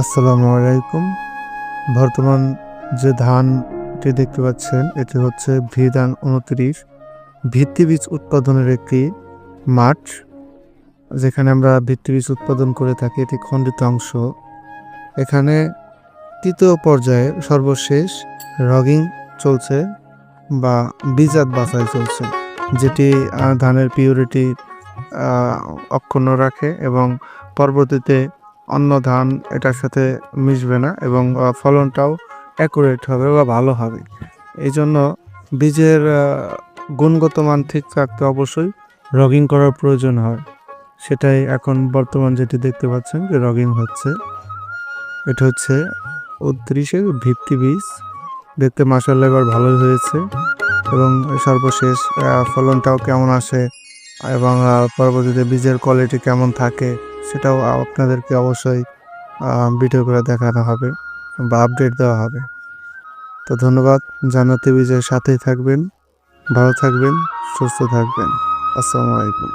আসসালামু আলাইকুম। বর্তমান যে ধানটি দেখতে পাচ্ছেন, এটি হচ্ছে ভি ধান উনত্রিশ। ভিত্তি বীজ উৎপাদনের একটি মাঠ, যেখানে আমরা ভিত্তি বীজ উৎপাদন করে থাকি, এটি খণ্ডিত অংশ। এখানে তৃতীয় পর্যায়ে সর্বশেষ রগিং চলছে বা বীজাত বাছাই চলছে, যেটি ধানের পিউরিটি অক্ষুণ্ণ রাখে এবং পরবর্তীতে অন্য ধান এটার সাথে মিশবে না এবং ফলনটাও অ্যাকুরেট হবে বা ভালো হবে। এই জন্য বীজের গুণগত মান ঠিক রাখতে অবশ্যই রগিং করার প্রয়োজন হয়। সেটাই এখন বর্তমান যেটি দেখতে পাচ্ছেন যে রগিং হচ্ছে। এটা হচ্ছে উনত্রিশের ভিত্তি বীজ। দেখতে মাসাল্লাহ এবার ভালোই হয়েছে এবং সর্বশেষ ফলনটাও কেমন আসে এবং পরবর্তীতে বীজের কোয়ালিটি কেমন থাকে সেটাও আপনাদেরকে অবশ্যই ভিডিও করে দেখানো হবে বা আপডেট দেওয়া হবে। তো ধন্যবাদ, জান্নাতি বিজয়ের সাথেই থাকবেন, ভালো থাকবেন, সুস্থ থাকবেন। আসসালামু আলাইকুম।